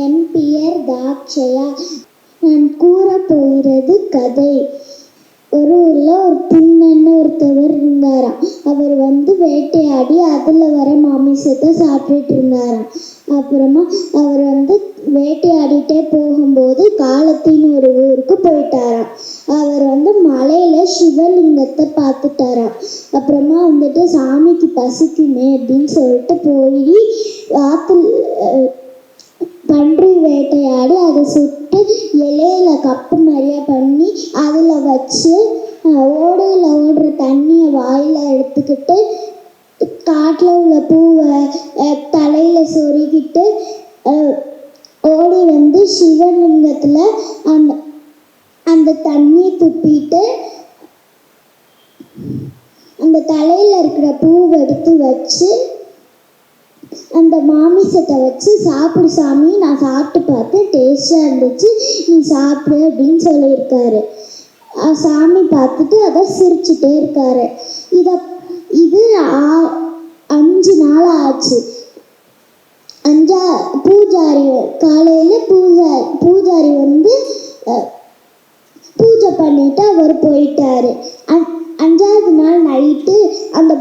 என் பெயர் தாக்ஷயா. நான் கூற போகிறது கதை. ஒரு ஊரில் ஒரு திண்ணன்னு ஒருத்தவர் இருந்தாராம். அவர் வந்து வேட்டையாடி அதில் வர மாமிசத்தை சாப்பிட்டுட்டு இருந்தாராம் அப்புறமா அவர் வந்து வேட்டையாடிட்டே போகும்போது காலத்தின் ஒரு ஊருக்கு போயிட்டாராம். அவர் வந்து மலையில சிவலிங்கத்தை பார்த்துட்டாராம். அப்புறமா வந்துட்டு சாமிக்கு பசிக்குமே அப்படின்னு சொல்லிட்டு போய் ஆத்துல விளையாடி அதை சுட்டு இலையில கப்பு நிறைய பண்ணி அதில் வச்சு ஓடையில் ஓடுற தண்ணியை வாயில் எடுத்துக்கிட்டு காட்டில் உள்ள பூவை தலையில் சொருகிட்டு ஓடி வந்து சிவலிங்கத்தில் அந்த அந்த தண்ணியை துப்பிட்டு அந்த தலையில் இருக்கிற பூவை எடுத்து வச்சு அந்த மாமிசத்தை வச்சு சாப்பிடு சாமி நான் சாப்பிட்டு பார்த்தேன் டேஸ்டாக இருந்துச்சு. நீ சாப்பிடு அப்படின்னு சொல்லியிருக்காரு. சாமி பார்த்துட்டு அதை சிரிச்சுட்டே இருக்காரு. இதை இது ஆ- அஞ்சு நாள் ஆச்சு. அஞ்சா பூஜாரி காலையில் பூஜா பூஜாரி வந்து பூஜை பண்ணிட்டு அவர் போயிட்டாரு. அஞ்சாவது நாள் நைட்டு அந்த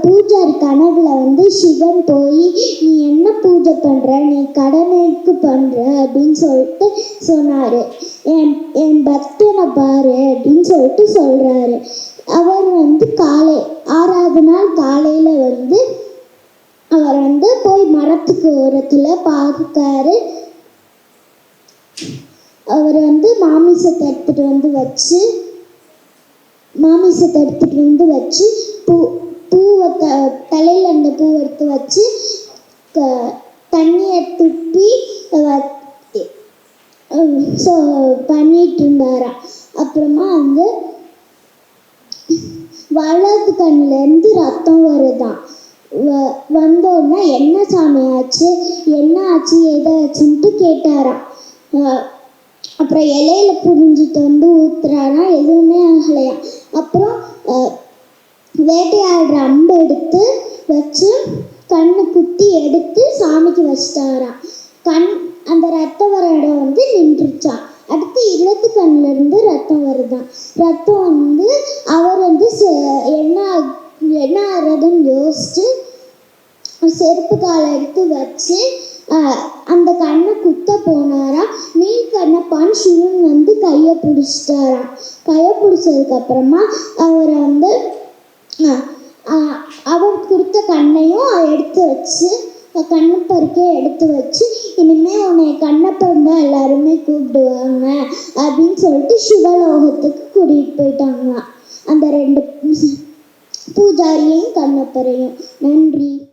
பூஜாரி கனவுல வந்து சிவன் போய் நீ என்ன பூஜை பண்ற? நீ கடனுக்கு பண்ற? அப்படின்னு சொல்லிட்டு சொன்னாரு. என் என் பக்தனை பாரு அப்படின்னு சொல்லிட்டு சொல்றாரு. அவர் வந்து காலை ஆறாவது நாள் காலையில வந்து அவர் வந்து போய் மரத்துக்கு ஓரத்துல பார்க்காரு அவர் வந்து மாமிசத்தை எடுத்துட்டு வந்து வச்சு மாமிசத்தை எடுத்துட்டு வந்து வச்சு பூ பூ தலையில் அந்த பூ எடுத்து வச்சு க தண்ணியை துப்பி ஸோ பண்ணிட்டு இருந்தாராம் அப்புறமா வந்து வலது கண்ணிலேருந்து ரத்தம் வருதான். வ- என்ன சாமி ஆச்சு? என்ன ஆச்சு ஏதாச்சுன்ட்டு கேட்டாராம். அப்புறம் இலையில புரிஞ்சிட்டு வந்து ஊத்துறாராம் எதுவுமே ஆகலையாம். அப்புறம் வேட்டையாடுற அம்பு எடுத்து வச்சு கண்ணு குத்தி எடுத்து சாமிக்கு வச்சிட்டாராம் கண் அந்த ரத்த வர இடம் வந்து நின்றுச்சான் அடுத்து இடது கண்ணுல இருந்து ரத்தம் வருதான் ரத்தம் வந்து அவர் வந்து செ- என்ன என்ன ஆகுறதுன்னு யோசிச்சு செருப்பு காலை எடுத்து வச்சு அந்த கண்ணை குத்த போனாராம் நீல் பான் சிவன் வந்து கையை பிடிச்சிட்டாராம் கையை பிடிச்சதுக்கப்புறமா அவரை வந்து அவர் கண்ணையும் எடுத்து வச்சு கண்ணப்பருக்கே எடுத்து வச்சு இனிமே உன்னை கண்ணப்பன் தான் எல்லாருமே கூப்பிடுவாங்க அப்படின்னு சொல்லிட்டு சிவலோகத்துக்கு கூட்டிகிட்டு போயிட்டாங்க அந்த ரெண்டு பூஜாரியையும் கண்ணப்பரையும். நன்றி.